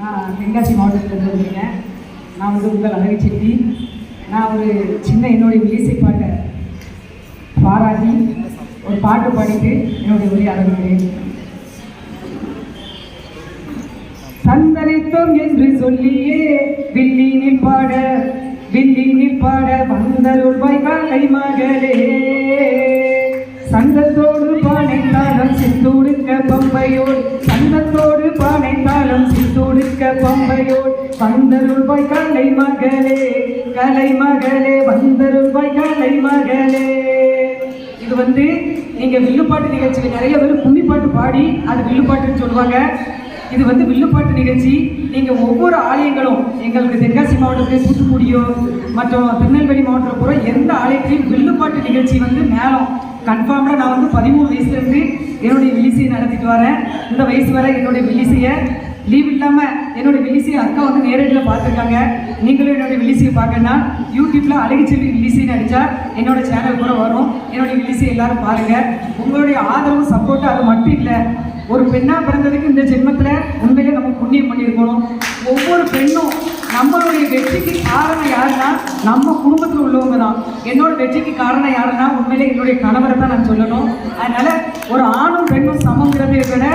நான் தென்காசி மாவட்டத்தில் வந்திருக்கேன். நான் வந்து உங்கள் அழகு செட்டி நான் ஒரு சின்ன என்னுடைய இசை பாட்டை பாராட்டி ஒரு பாட்டு பாடிட்டு என்னுடைய உரை ஆரம்பிக்கிறேன். தந்தனைத்தோம் என்று சொல்லியே வில்லினில் பாட வில்லினில் பாட வந்தருள்வாய் காலை மகளே. சங்கத்தோடு பானை தாளம் சித்தோடுக்க பம்பையோடு வந்தருள்வாய் காலை மகளே கலை மகளே வந்தருள்வாய் கலை மகளே. இது வந்து நீங்க வில்லுப்பாட்டு நிகழ்ச்சியில் நிறைய பேர் கும்மிப்பாட்டு பாடி அது வில்லுப்பாட்டுன்னு சொல்லுவாங்க. இது வந்து வில்லுப்பாட்டு நிகழ்ச்சி. நீங்க ஒவ்வொரு ஆலயங்களும் எங்களுக்கு தென்காசி மாவட்டத்தில் தூத்துக்குடியோ மற்றும் திருநெல்வேலி மாவட்டம் கூட எந்த ஆலயத்திலையும் வில்லுப்பாட்டு நிகழ்ச்சி வந்து மேலும் கன்ஃபார்மாக நான் வந்து பதிமூணு வயசுலேருந்து என்னுடைய வில்லிசையை நடத்திட்டு வரேன். இந்த வயசு வரை என்னுடைய வில்லிசையை லீவ் இல்லாமல் என்னோட வில்லிசியை அக்கா வந்து நேரடியில் பார்த்துருக்காங்க. நீங்களும் என்னோட வில்லிசியை பார்க்கணும்னா யூடியூப்பில் அழகு செல்வி வில்லிசைன்னு அடிச்சா என்னோட சேனல் கூட வரும். என்னோட வில்லிசியை எல்லாரும் பாருங்கள் உங்களுடைய ஆதரவு சப்போர்ட்டும் அது மட்டும் இல்லை ஒரு பெண்ணாக பிறந்ததுக்கு இந்த ஜென்மத்தில் உண்மையிலே நம்ம புண்ணியம் பண்ணியிருக்கணும். ஒவ்வொரு பெண்ணும் நம்மளுடைய வெற்றிக்கு காரணம் யாருன்னா நம்ம குடும்பத்தில் உள்ளவங்க தான். என்னோட வெற்றிக்கு காரணம் யாருன்னா உண்மையிலே என்னுடைய கணவரை தான் நான் சொல்லணும். அதனால ஒரு ஆணும் பெண்ணும் சமங்கிறதை விட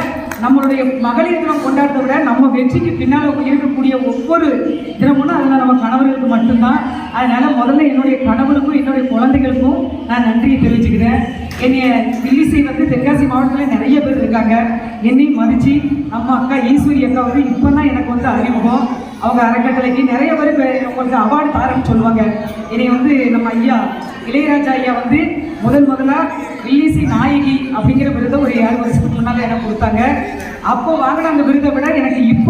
நம்மளுடைய மகளிர் தினம் கொண்டாடுறத விட நம்ம வெற்றிக்கு பின்னால் இருக்கக்கூடிய ஒவ்வொரு தினமும் அதில் நம்ம கணவர்களுக்கு மட்டும்தான். அதனால் முதல்ல என்னுடைய கணவருக்கும் என்னுடைய குழந்தைகளுக்கும் நான் நன்றியை தெரிவிச்சுக்கிறேன். என்னைய வில்லிசை வந்து தென்காசி மாவட்டத்தில் நிறைய பேர் இருக்காங்க. என்னையும் மதிச்சு நம்ம அக்கா ஈஸ்வரி அக்கா வந்து இப்போ தான் எனக்கு வந்து அறிமுகம். அவங்க அறக்கட்டளைக்கு நிறைய பேர் உங்களுக்கு அவார்டு தாரன்னு சொல்லுவாங்க. என்னை வந்து நம்ம ஐயா இளையராஜா ஐயா வந்து முதல் முதலா இல்லிசி நாயகி அப்படிங்கிற விருதை ஒரு ஏழு வருஷத்துக்கு முன்னால் எனக்கு கொடுத்தாங்க. அப்போ வாங்கின அந்த விருதை விட எனக்கு இப்போ